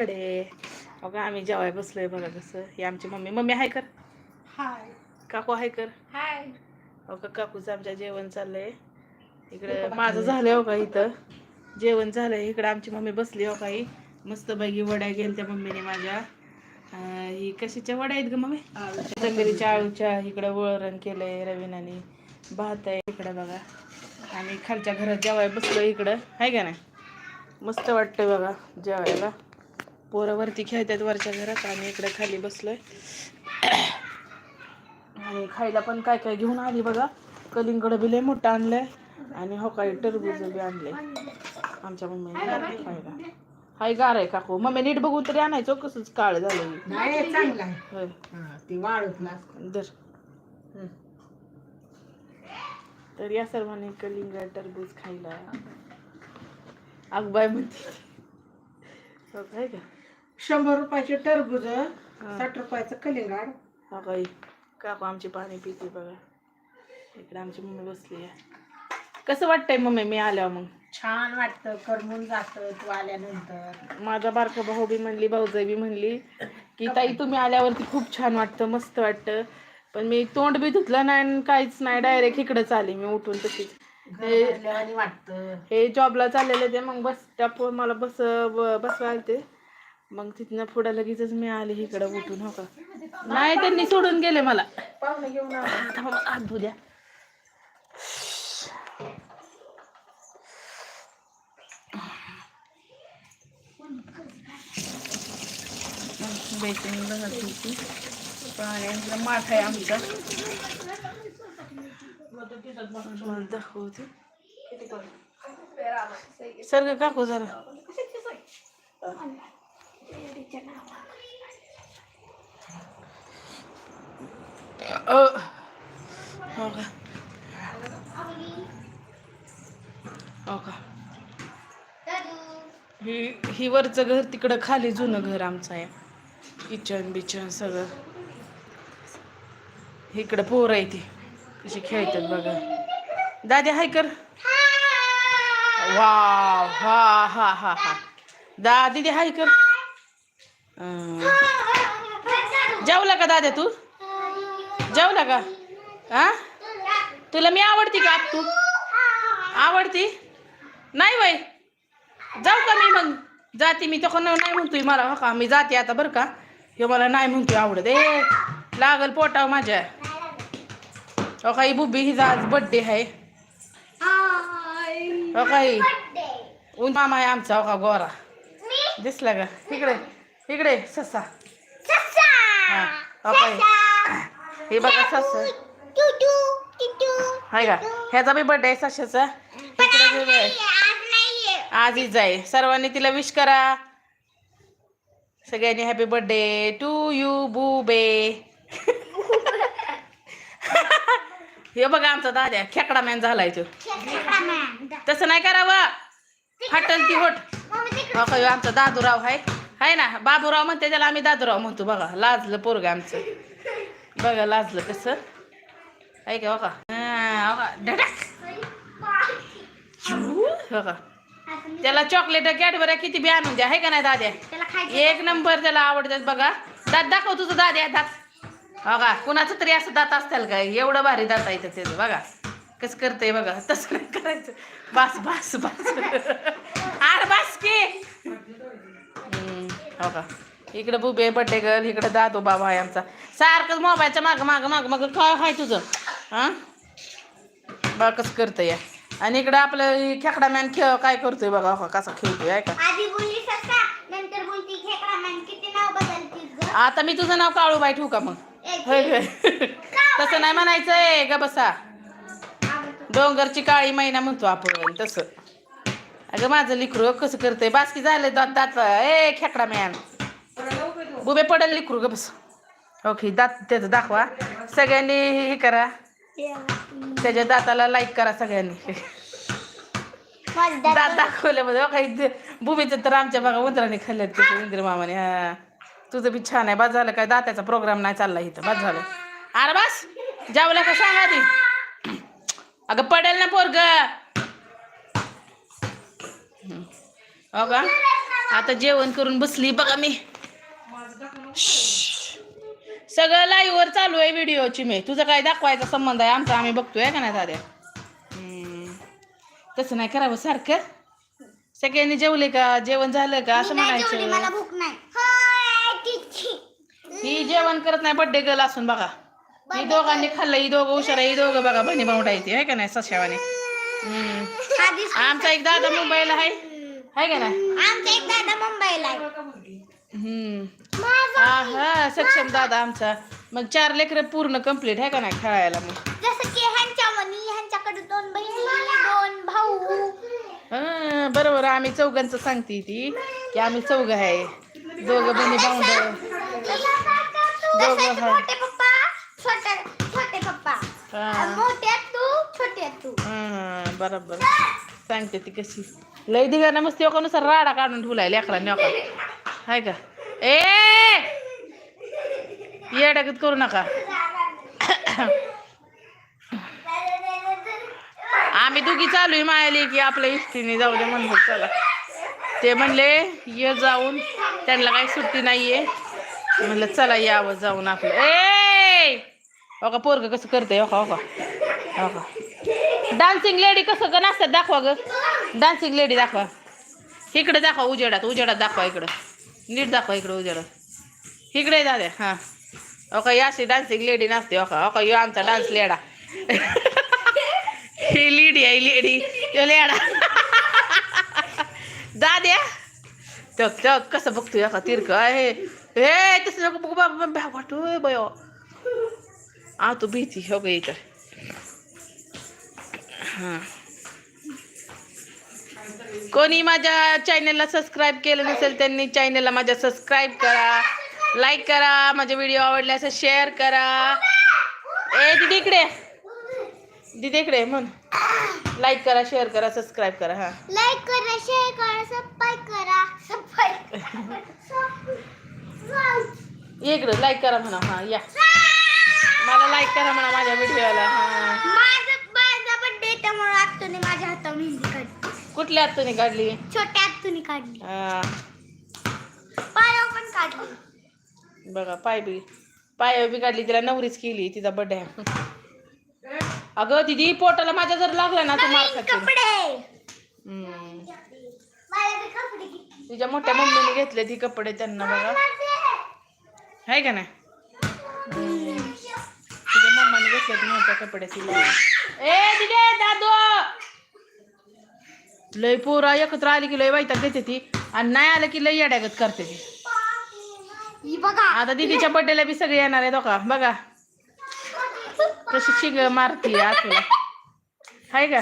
कडे बघा आम्ही जेवाय बसलोय बघा कसं. हे आमची मम्मी. मम्मी हाय कर. हाय. काकू हाय कर. हाय. बघा काकूचं आमच्या जेवण चाललंय. इकडं माझं झालंय हो का इथं? जेवण झालंय. इकडं आमची मम्मी बसली हो काही मस्त पैकी वड्या गेल त्या मम्मीने माझ्या. अं, ही कशाच्या वड्या आहेत ग मम्मी? तंगरीच्या आळूच्या. इकडं वळण केलंय रवीनाने. भात आहे इकडं बघा. आणि खालच्या घरात जेवाय बसलो इकडं. आहे का नाही? मस्त वाटतंय बघा जेवायला. पोरं वरती खेळतात वरच्या घरात आणि इकडे खाली बसलोय. आणि खायला पण काय काय घेऊन आली बघा. कलिंगड बी लय मोठं आणलंय आणि हो काय टरबूज बी आणलंय. आमच्या मम्मीने खायला. हाय गार आहे काकू. मम्मी नीट बघून तरी आणायचो कसंच काळ झालं नाही चांगला आहे. होय. हा, ती वाळत ना. दर. हं. तर या सर्वांनी कलिंगड टरबूज खायला. अगबाय म्हणते. हो काय का शंभर रुपयाचे टरबूज साठ रुपयाचं कलिंगाड. हा काही काकू आमची पाणी पिते बघा. इकडे आमची मम्मी बसली आहे. कसं वाटतंय मम्मी मी आल्यावर मग? छान वाटतं करमून जात तू आल्यानंतर. माझा बारका भाऊ बी म्हणली भाऊजाई बी म्हणली की ताई तुम्ही आल्यावरती खूप छान वाटतं मस्त वाटतं. पण मी तोंड बी धुतलं नाही आणि काहीच नाही डायरेक्ट इकडंच आली मी उठून तशीच. हे आणि वाटतं. हे जॉबला चाललेले ते मग बस त्या मला बस बसवायला ते मग तिथनं पुढं लगेचच मी आले इकडं उठून हो का? नाही त्यांनी सोडून गेले मला. पाहुणे घेऊन हात द्या. बेसन बघत होती. पाण्याचा माठ आहे आमचा. दाखवते. सर काकू जरा. हो का हो का ही ही वरचं घर तिकडं खाली जुनं घर आमचं आहे. किचन बिचन सगळं. इकडं पोरं आहे ती. कशी खेळतात बघा. दादी हाय कर. वाव हा हा हा हा. दा दीदी हाय कर. जेवला का दाद्या तू? जेवला का? हा तुला मी आवडती का तू आवडती? नाही बाई जाऊ का मी मग? जाते मी तसं नाही म्हणतोय मला हो का? मी जाते आता बरं का? हे मला नाही म्हणतोय आवडत. ए लागल पोटाव माझ्या. हो काही बुब्बी हिचा आज बड्डे आहे. हो काही ऊन मामा आहे आमचा हो का गोरा. दिसला का? इकडे. इकडे ससा. हा बघा सस. हाय का? ह्याचा बी बर्थडे आहे सशाचा. बी आहे. आजीच आहे. सर्वांनी तिला विश करा. सगळ्यांनी हॅपी बर्थडे टू यू बुबे. हे बघा आमचा दाद्या खेकडा मॅन झालाय तो. तसं नाही करावं. हटल ती होट. हो आमचा दादूराव आहे हाय ना बाबूराव म्हणते त्याला आम्ही दादूराव म्हणतो बघा लाजलं पोरग आमचं. बघा लाजलं कसं. आहे का बघा. का का त्याला चॉकलेट कॅडबऱ्या किती बी आणून द्या आहे का नाही दाद्या? एक नंबर त्याला आवडतात बघा. दात दाखव तुझं दाद्या दात. बघा कुणाचं तरी असं दात असतील काय एवढं भारी दात आहे त्याचं बघा. कसं करतंय बघा. तसं नाही करायचं. बस बस बस. हो का? इकडं बुबे बड्डे गर्ल इकडं दादू बाबा आहे आमचा. सारखंच मोबाईलच्या मागं मागं मागं मागं. काय आहे तुझं? हां? कसं करतंय. या आणि इकडं आपलं खेकडा मॅन खेळ काय करतोय बघा हो का, कसा खेळतोय आहे का? आधी बोलली ससा नंतर बोलती खेकडा मॅन किती नाव बदलतीस ग? आता मी तुझं नाव काळूबाई ठेवू का मग? होय होय. तसं नाही म्हणायचंय ग बसा. डोंगरची काळी मैना म्हणतो आपण तसं. अगं माझं लिकरू कसं करतंय? बासकी झालं दात दात ए खेकडा मॅन बुबे पडेल लिकरू ग बस. ओके दात त्याचं दाखवा. सगळ्यांनी हे करा. त्याच्या दाताला लाईक करा सगळ्यांनी. दात दाखवल्यामध्ये काही बुबीचं तर आमच्या बघा उंदराने खाल्ल्यात ते इंद्र मामाने. हा. तुझं बी छान आहे. बस झालं काय? दात्याचा प्रोग्राम नाही चालला इथं. बस झालं. अरे बस. जेवलं का सांगा आधी. अगं पडेल ना पोरग. हो का? आता जेवण करून बसली. बघा मी. सगळं लाईव्ह वर चालू आहे व्हिडिओची मी. तुझं काय दाखवायचा संबंध आहे? आमचा आम्ही बघतोय का नाही दाद्या. तसं नाही करावं सारखं. सगळ्यांनी जेवले का? जेवण झालं का? असं म्हणायचं. ही जेवण करत नाही. बड्डे गर्ल असून बघा. ही दोघांनी खाल्लं. ही दोघं हुशार ही दोघं बघा बहिणी येते आहे का नाही? सशावाने आमचा एक दादा मुंबईला आहे. आहे का नाही? आमचा एक दादा मुंबईला आहे. हम्म. हा सक्षम दादा आमचा. मग चार लेकरं पूर्ण कंप्लीट आहे का नाही खेळायला मग? जसं की ह्यांच्या मनी ह्यांच्याकडे दोन बहिणी दोन भाऊ. हा, बरोबर आम्ही चौघांचं सांगते ती की आम्ही चौघ आहे. दोघं बहिणी भाऊंड जसं की मोठे पप्पा छोटे छोटे पप्पा. हा. मोठे तू छोटे तू. हा, बरोबर. सांगते ती कशी. लय दिघाना मस्ती हो, नुसार राडा काढून ठेवलाय लेकरा हो का? हाय का? ए! येडागत करू नका. आम्ही दुखी चालू आहे मायाली की आपल्या इष्टीने जाऊ दे म्हणलं चला. ते म्हणले ये जाऊन. त्यांना काही सुट्टी नाहीये. म्हणलं चला यावं जाऊन आपलं. ए! हो का पोरग कसं करतंय? ओका ओका ओका डान्सिंग लेडी कसं ग? नसतात दाखवा ग. डान्सिंग लेडी दाखवा. इकडे दाखवा उजेडात उजेडात दाखवा इकडं. नीट दाखवा इकडं उजेडात. इकडे दादे हां. ओका का ही अशी डान्सिंग लेडी नसते ओका ओका यो आमचा डान्स लेडा ही लेडी आहे लेडी यो लेडा दाद्या. तो तो कसं बघतोय का तिरक आहे. हे तसं नको बघू बाबा भ्या वाटोय बयो. आ तू भीती हो गई इकडे हां. कोणी माझ्या चॅनलला सबस्क्राईब केलं नसेल त्यांनी चॅनलला माझ्या सबस्क्राईब करा लाईक करा माझे व्हिडिओ आवडल्यास शेअर करा. ए दीदी इकडे दीदी इकडे म्हण. लाईक करा शेअर करा सबस्क्राईब करा हां. लाईक करा शेअर करा सबस्क्राईब करा. सबस्क्राईब इकडं लाईक करा म्हणा हां या. मला लाईक करा म्हणा माझ्या व्हिडिओला हां. कुठल्या हातून काढली? छोट्या आत्तूने काढली. हां. पायावर पण काढली. बघा पाय बी. पाय बी काढली तिला नवरीच केली तिचा आहे अगं दिदी पोटाला माझ्या जर लागला ना तू मार नवीन खाशील. कपडे. हम्म. मला बी कपडे घेतले. तिच्या मोठ्या मम्मीने घेतले ती कपडे त्यांना बघा. आहे का नाही? तिच्या मम्माने घेतले मोठ्या कपडे तिला ए दिदे दादू! लय पोरा एकत्र आली की लय वैताग देते ती. आणि नाही आलं की लय येड्यागत करते ती. ही बघा. आता दिदीच्या बर्थडेला बी सगळे येणार आहे दोघा बघा. कशी शिग मारती आतूला हाय का?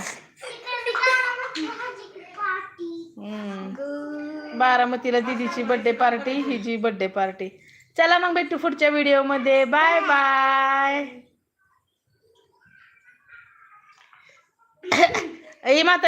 हम्म. बारामतीला दिदीची बर्थडे पार्टी हिची बर्थडे पार्टी चला मग भेटू पुढच्या व्हिडिओमध्ये बाय बाय ए माता